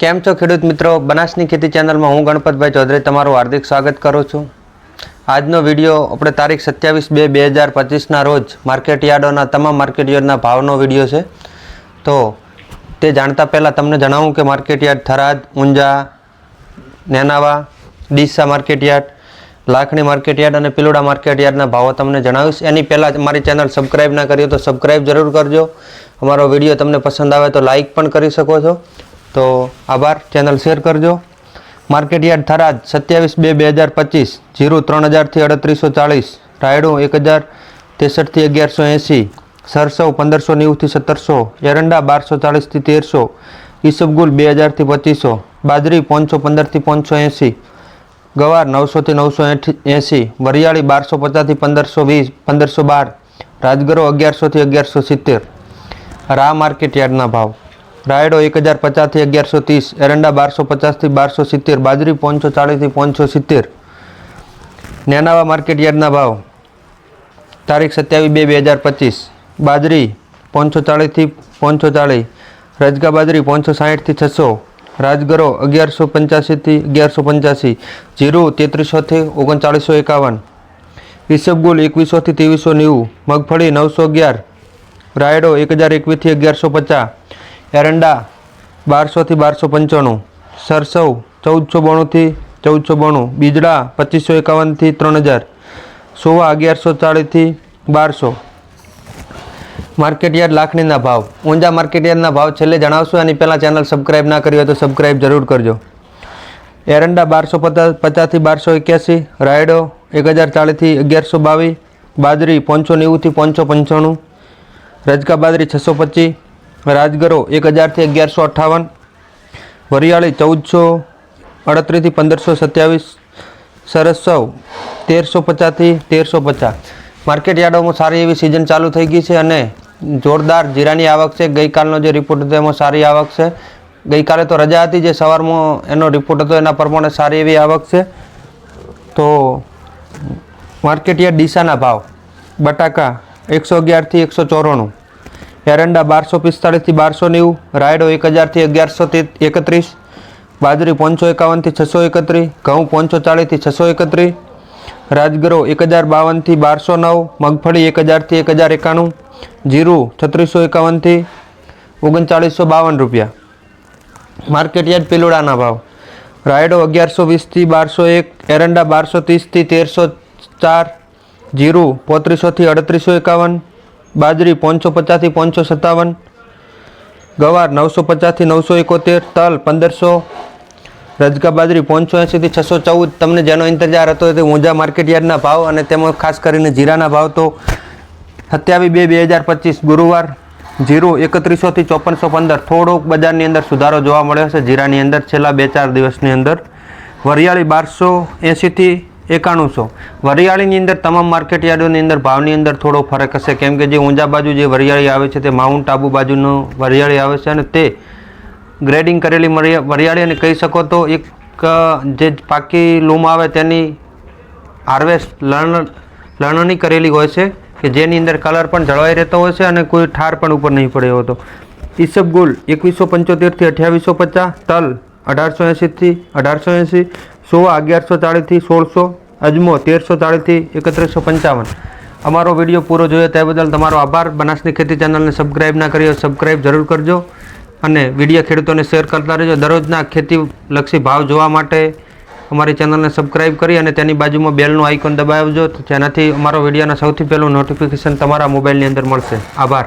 કેમ છો ખેડૂત મિત્રો? બનાસની ખેતી ચેનલમાં હું ગણપતભાઈ ચૌધરી તમારું હાર્દિક સ્વાગત કરું છું. આજનો વીડિયો આપણે તારીખ સત્યાવીસ બે બે હજાર પચીસના રોજ માર્કેટ યાર્ડોના તમામ માર્કેટ યાર્ડના ભાવનો વીડિયો છે. તો તે જાણતા પહેલાં તમને જણાવું કે market yard Tharad Unjha Nenava, Deesa market yard, Lakhani market yard અને પિલોડા માર્કેટ યાર્ડના ભાવો તમને જણાવીશ. એની પહેલાં મારી ચેનલ સબસ્ક્રાઈબ ના કરી તો સબસ્ક્રાઈબ જરૂર કરજો. અમારો વીડિયો તમને પસંદ આવે તો લાઈક પણ કરી શકો છો. તો આભાર. ચેનલ શેર કરજો. માર્કેટ યાર્ડ થરાદ, સત્યાવીસ બે બે હજાર પચીસ, જીરું ત્રણ હજારથી અડત્રીસો ચાળીસ, રાયડું એક હજાર ત્રેસઠથી અગિયારસો એંસી સરસવ પંદરસો નેવુંથી સત્તરસો, એરંડા બારસો ચાળીસથી તેરસો, ઈસબગુલ બે હજારથી પચીસો, બાજરી પાંચસો પંદરથી પાંચસો એંસી ગવાર નવસોથી નવસો એંસી વરિયાળી બારસો પચાસથી પંદરસો વીસ, પંદરસો બાર, રાજગરો અગિયારસોથી અગિયારસો સિત્તેર. રા માર્કેટ યાર્ડના ભાવ. રાયડો એક હજાર પચાસથી અગિયારસો ત્રીસ, એરંડા બારસો પચાસથી બારસો સિત્તેર, બાજરી પાંચસો ચાળીસથી પાંચસો સિત્તેર. નેનાવા માર્કેટ યાર્ડના ભાવ. તારીખ સત્યાવીસ બે બે હજાર પચીસ. બાજરી પાંચસો ચાળીસથી પાંચસો ચાળીસ. રજગા બાજરી પાંચસો સાહીઠથી છસો. રાજગરો અગિયારસો પંચ્યાસીથી અગિયારસો પંચ્યાસી. જીરું તેત્રીસોથી ઓગણચાળીસો એકાવન. ઈસબગુલ એકવીસોથી ત્રેવીસો નેવું. મગફળી નવસો અગિયાર. રાયડો એક હજાર એકવીસથી અગિયારસો પચાસ. એરંડા બારસોથી બારસો પંચાણું. સરસવ ચૌદસો બાણુંથી ચૌદસો બાણું. બીજડા પચીસો એકાવનથી ત્રણ હજાર. સોવા અગિયારસો ચાળીસથી બારસો. માર્કેટ યાર્ડ લાખણીના ભાવ. ઊંઝા માર્કેટ યાર્ડના ભાવ છેલ્લે જણાવશું. એની પહેલાં ચેનલ સબસ્ક્રાઈબ ના કરી હોય તો સબસ્ક્રાઈબ જરૂર કરજો. એરંડા બારસો પચાસ પચાસથી બારસો એક્યાસી. રાયડો એક હજાર ચાળીસથી અગિયારસો બાવીસ. બાજરી પાંચસો નેવુંથી પાંચસો પંચાણું. રજકા બાજરી છસો પચીસ. રાજગરો એક હજારથી અગિયારસો અઠ્ઠાવન. વરિયાળી ચૌદસો અડત્રીસથી પંદરસો સત્યાવીસ. સરસવ તેરસો પચાસથી તેરસો પચાસ. માર્કેટ યાર્ડોમાં સારી એવી સિઝન ચાલુ થઈ ગઈ છે અને જોરદાર જીરાની આવક છે. ગઈકાલનો જે રિપોર્ટ હતો એમાં સારી આવક છે. ગઈકાલે તો રજા હતી જે સવારમાં એનો રિપોર્ટ હતો, એના પ્રમાણે સારી એવી આવક છે. તો માર્કેટ યાર્ડ ડીસાના ભાવ. બટાકા એકસો અગિયારથી એકસો ચોરાણું. એરંડા બારસો પિસ્તાળીસથી બારસો નેવું, રાયડો એક હજારથી અગિયારસો એકત્રીસ, બાજરી પાંચસો એકાવનથી છસો એકત્રીસ, ઘઉં પાંચસો ચાળીસથી છસો એકત્રીસ, રાજગરો એક હજાર બાવનથી બારસો નવ, મગફળી એક હજારથી એક હજાર એકાણું, જીરું છત્રીસો એકાવનથી ઓગણચાળીસો બાવન રૂપિયા. માર્કેટ યાર્ડ પિલોડાના ભાવ. રાયડો અગિયારસો વીસથી બારસો એક, એરંડા બારસો ત્રીસથી તેરસો ચાર, જીરું પોત્રીસોથી અડત્રીસો એકાવન બાજરી પાંચસો પચાસથી પાંચસો સત્તાવન, ગવાર નવસો પચાસથી નવસો એકોતેર, તલ પંદરસો, રજકા બાજરી પાંચસો એંસીથી છસો ચૌદ. તમને જેનો ઇંતજાર હતો તે ઊંઝા માર્કેટ યાર્ડના ભાવ અને તેમાં ખાસ કરીને જીરાના ભાવ તો સત્યાવીસ બે બે હજાર પચીસ ગુરુવાર, જીરું એકત્રીસોથી ચોપનસો પંદર. થોડોક બજારની અંદર સુધારો જોવા મળ્યો છે. જીરાની અંદર છેલ્લા બે ચાર દિવસની અંદર વરિયાળી બારસો એંસીથી એકાણુંસો. વરિયાળીની અંદર તમામ માર્કેટ યાર્ડોની અંદર ભાવની અંદર થોડો ફરક હશે. કેમ કે જે ઊંઝા બાજુ જે વરિયાળી આવે છે તે માઉન્ટ આબુ બાજુનું વરિયાળી આવે છે અને તે ગ્રેડિંગ કરેલી મરિયા- વરિયાળી અને કહી શકો તો એક જે પાકી લૂમ આવે તેની હાર્વેસ્ટ લણ, લણણી કરેલી હોય છે કે જેની અંદર કલર પણ જળવાઈ રહેતો હોય છે અને કોઈ ઠાર પણ ઉપર નહીં પડ્યો હતો. ઈસબગુલ એકવીસો પંચોતેરથી અઠ્યાવીસો પચાસ તલ અઢારસો એંસીથી અઢારસો એંસી સોવા અગિયારસો ચાળીસથી સોળસો, અજમો તેરસો ચાળીસથી એકત્રીસો પંચાવન. અમારો વીડિયો પૂરો જોયો તે બદલ તમારો આભાર. બનાસની ખેતી ચેનલને સબસ્ક્રાઈબ ના કરી સબસ્ક્રાઈબ જરૂર કરજો અને વીડિયો ખેડૂતોને શેર કરતા રહેજો. દરરોજના ખેતીલક્ષી ભાવ જોવા માટે અમારી ચેનલને સબસ્ક્રાઈબ કરી અને તેની બાજુમાં બેલનું આઇકોન દબાવજો. જેનાથી અમારો વિડીયોના સૌથી પહેલું નોટિફિકેશન તમારા મોબાઈલની અંદર મળશે. આભાર.